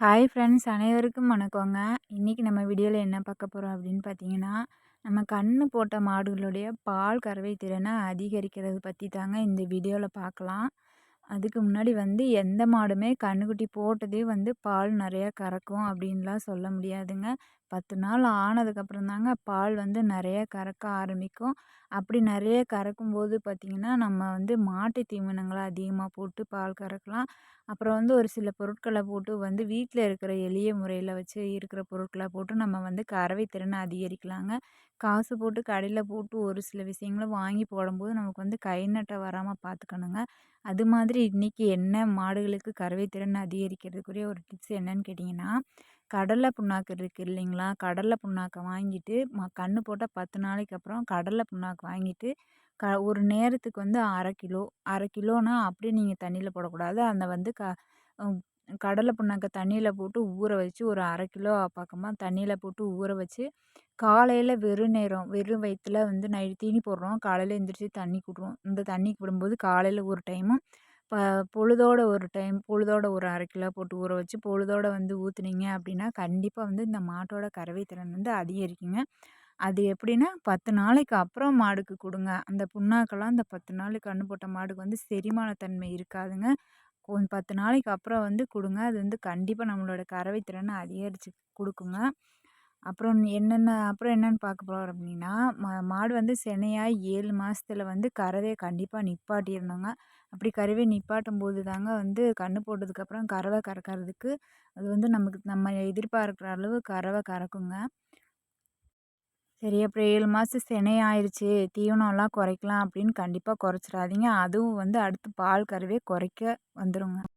Hi friends அனைவருக்கும் வணக்கங்க. இன்றைக்கி நம்ம வீடியோவில் என்ன பார்க்க போகிறோம் அப்படின்னு பார்த்தீங்கன்னா நம்ம கண்ணு போட்ட மாடுகளுடைய பால் கறவை திறனை அதிகரிக்கிறது பற்றி தாங்க இந்த வீடியோவில் பார்க்கலாம். அதுக்கு முன்னாடி வந்து எந்த மாடுமே கன்றுக்குட்டி போட்டதே வந்து பால் நிறையா கறக்கும் அப்படின்லாம் சொல்ல முடியாதுங்க. பத்து நாள் ஆனதுக்கப்புறம் தாங்க பால் வந்து நிறைய கறக்க ஆரம்பிக்கும். அப்படி நிறைய கறக்கும்போது பார்த்திங்கன்னா நம்ம வந்து மாட்டு தீவனங்களை அதிகமாக போட்டு பால் கறக்கலாம். அப்புறம் வந்து ஒரு சில பொருட்களை போட்டு வந்து வீட்டில் இருக்கிற எளிய முறையில் வச்சு இருக்கிற பொருட்களை போட்டு நம்ம வந்து கறவை திறனை அதிகரிக்கலாங்க. காசு போட்டு கடையில் போட்டு ஒரு சில விஷயங்களை வாங்கி போடும்போது நமக்கு வந்து கை நட்டை வராமல் பார்த்துக்கணுங்க. அது மாதிரி இன்றைக்கி என்ன மாடுகளுக்கு கறவை திறன் அதிகரிக்கிறதுக்குரிய ஒரு டிப்ஸ் என்னன்னு கேட்டிங்கன்னா கடலை புண்ணாக்கு இருக்குது இல்லைங்களா? கடலை புண்ணாக்கை வாங்கிட்டு ம கன்று போட்டால் பத்து நாளைக்கு அப்புறம் கடலை புண்ணாக்கு வாங்கிட்டு க ஒரு நேரத்துக்கு வந்து அரை கிலோ அரை கிலோனா அப்படியே நீங்கள் தண்ணியில் போடக்கூடாது. அந்த வந்து க கடலை புண்ணாக்கை தண்ணியில் போட்டு ஊற வச்சு ஒரு அரை கிலோ பக்கமாக தண்ணியில் போட்டு ஊற வச்சு காலையில் வெறும் நேரம் வெறும் வயிற்றுல வந்து நைட் தீனி போடுறோம். காலையில் எழுந்திரிச்சி தண்ணி விடுவோம் இந்த தண்ணி விடும்போது காலையில் ஒரு டைமும் இப்போ பொழுதோட ஒரு டைம் பொழுதோட ஒரு அரை கிலோ போட்டு ஊற வச்சு பொழுதோட வந்து ஊற்றுனீங்க அப்படின்னா கண்டிப்பாக வந்து இந்த மாட்டோட கறவை திறன் வந்து அதிகரிக்குங்க. அது எப்படின்னா பத்து நாளைக்கு அப்புறம் மாடுக்கு கொடுங்க. அந்த புண்ணாக்கெல்லாம் அந்த பத்து நாளைக்கு கன்று போட்ட மாடுக்கு வந்து செரிமானத்தன்மை இருக்காதுங்க. கொஞ்சம் பத்து நாளைக்கு அப்புறம் வந்து கொடுங்க. அது வந்து கண்டிப்பாக நம்மளோட கறவை திறனை அதிகரித்து கொடுக்குங்க. அப்புறம் என்னென்ன அப்புறம் என்னென்னு பார்க்க போகிறோம் அப்படின்னா மா மாடு வந்து சினையாகி ஏழு மாதத்துல வந்து கறவையை கண்டிப்பாக நிப்பாட்டிடணுங்க அப்படி கறவை நிப்பாட்டும் போது தாங்க வந்து கன்று போட்டதுக்கப்புறம் கறவை கறக்கிறதுக்கு அது வந்து நமக்கு நம்ம எதிர்பார்க்குற அளவு கறவை கறக்குங்க. சரி அப்புறம் ஏழு மாதம் சினை ஆயிடுச்சு தீவனம்லாம் குறைக்கலாம் அப்படின்னு கண்டிப்பாக குறைச்சிடாதீங்க. அதுவும் வந்து அடுத்து பால் கறவையை குறைக்க வந்துடுங்க